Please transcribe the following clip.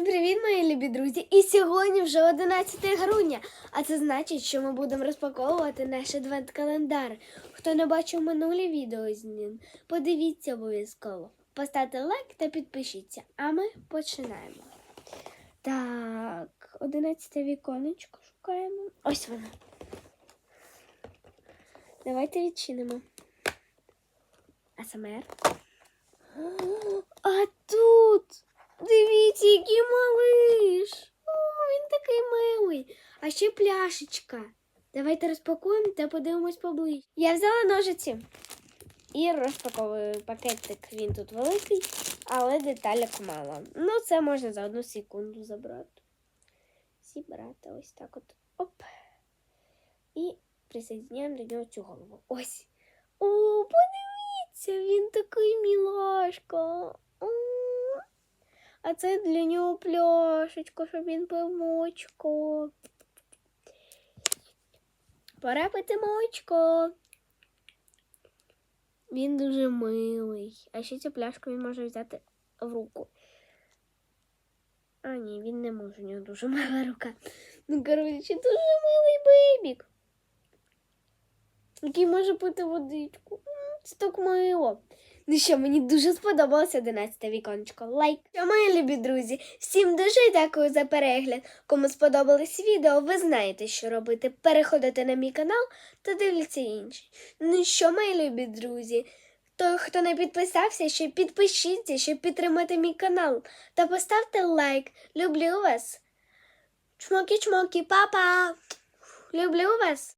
Всім привіт, мої любі друзі! І сьогодні вже 11 грудня. А це значить, що ми будемо розпаковувати наш адвент-календар. Хто не бачив минулі відео з ним, подивіться обов'язково. Поставте лайк та підпишіться. А ми починаємо. Так, 11 віконечко шукаємо. Ось воно. Давайте відчинимо. АСМР. А тут дивіться, який малиш. О, він такий милий. А ще пляшечка. Давайте розпакуємо та подивимось поближче. Я взяла ножиці і розпаковую пакетик. Він тут великий, але деталек мало. Ну, це можна за одну секунду забрати. Зібрати ось так от. Оп. І присоединяємо до нього цю голову. Ось. О, подивіться, він такий мілашка. А це для нього пляшечка, щоб він пив молочко. Пора пити молочко. Він дуже милий. А ще цю пляшку він може взяти в руку. А, ні, він не може, у нього дуже мала рука. Ну, коротше, дуже милий бейбік. Який може пити водичку. Це так мило. Ну що, мені дуже сподобалося 11 віконечко. Лайк. Що, мої любі друзі, всім дуже дякую за перегляд. Кому сподобалось відео, ви знаєте, що робити. Переходите на мій канал та дивіться інші. Ну що, мої любі друзі, то хто не підписався, ще підпишіться, щоб підтримати мій канал. Та поставте лайк. Люблю вас. Чмокі-чмокі, папа. Люблю вас.